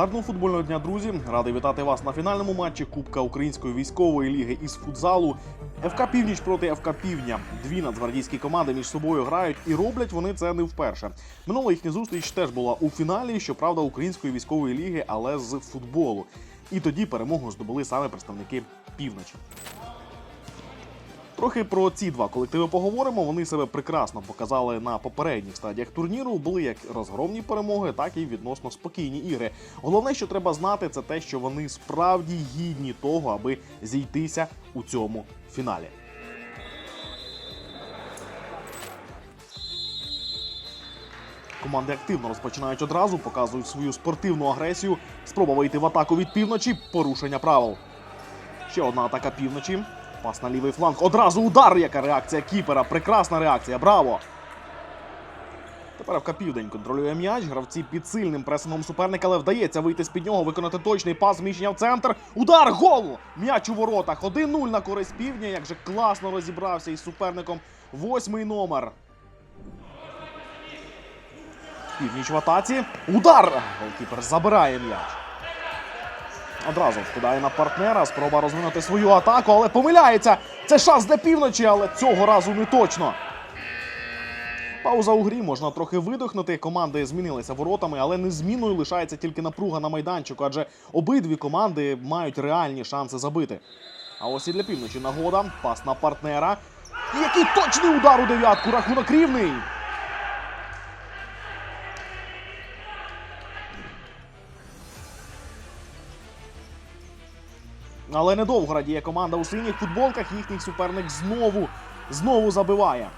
Гарного футбольного дня, друзі! Радий вітати вас на фінальному матчі Кубка Української військової ліги із футзалу. ФК Північ проти ФК Півдня. Дві нацгвардійські команди між собою грають і роблять вони це не вперше. Минула їхня зустріч теж була у фіналі, щоправда, Української військової ліги, але з футболу. І тоді перемогу здобули саме представники півночі. Трохи про ці два колективи поговоримо. Вони себе прекрасно показали на попередніх стадіях турніру. Були як розгромні перемоги, так і відносно спокійні ігри. Головне, що треба знати, це те, що вони справді гідні того, аби зійтися у цьому фіналі. Команди активно розпочинають одразу, показують свою спортивну агресію. Спроба вийти в атаку від півночі, порушення правил. Ще одна атака півночі. Пас на лівий фланг. Одразу удар. Яка реакція кіпера. Прекрасна реакція. Браво! Тепер Південь контролює м'яч. Гравці під сильним пресингом суперника, але вдається вийти з-під нього, виконати точний пас зміщення в центр. Удар! Гол! М'яч у воротах. 1-0 на користь півдня. Як же класно розібрався із суперником. Восьмий номер. Північ в атаці. Удар! Голкіпер забирає м'яч. Одразу вкидає на партнера. Спроба розвинути свою атаку, але помиляється. Це шанс для півночі, але цього разу не точно. Пауза у грі можна трохи видихнути. Команди змінилися воротами, але незмінною лишається тільки напруга на майданчику, адже обидві команди мають реальні шанси забити. А ось і для півночі нагода. Пас на партнера. Який точний удар у дев'ятку. Рахунок рівний. Але недовго радіє команда у синіх футболках. Їхній суперник знову, знову забиває.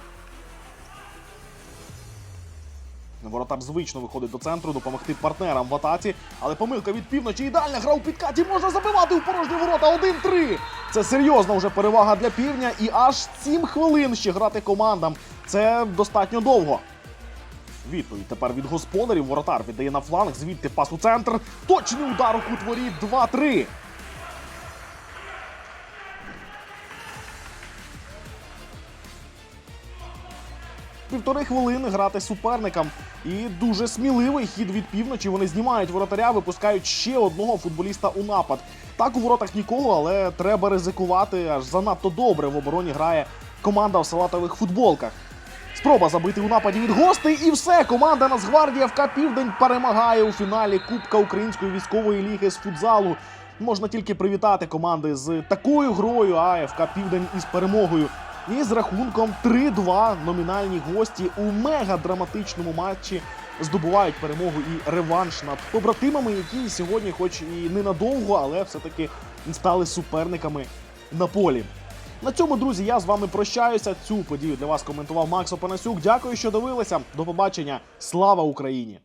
Воротар звично виходить до центру, допомогти партнерам в атаці. Але помилка від півночі. Ідеальна гра у підкаті. Можна забивати у порожні ворота. 1-3. Це серйозна вже перевага для півдня. І аж 7 хвилин ще грати командам. Це достатньо довго. Відповідь тепер від господарів. Воротар віддає на фланг. Звідти пас у центр. Точний удар у кут воріт. 2-3. Півтори хвилини грати суперникам. І дуже сміливий хід від півночі. Вони знімають воротаря, випускають ще одного футболіста у напад. Так у воротах нікого, але треба ризикувати. Аж занадто добре в обороні грає команда в салатових футболках. Спроба забити у нападі від гостей, і все. Команда Нацгвардія ФК Південь перемагає у фіналі Кубка Української військової ліги з футзалу. Можна тільки привітати команди з такою грою, а ФК Південь із перемогою. І з рахунком 3-2 номінальні гості у мега-драматичному матчі здобувають перемогу і реванш над побратимами, які сьогодні, хоч і ненадовго, але все-таки стали суперниками на полі. На цьому, друзі, я з вами прощаюся. Цю подію для вас коментував Макс Опанасюк. Дякую, що дивилися. До побачення. Слава Україні!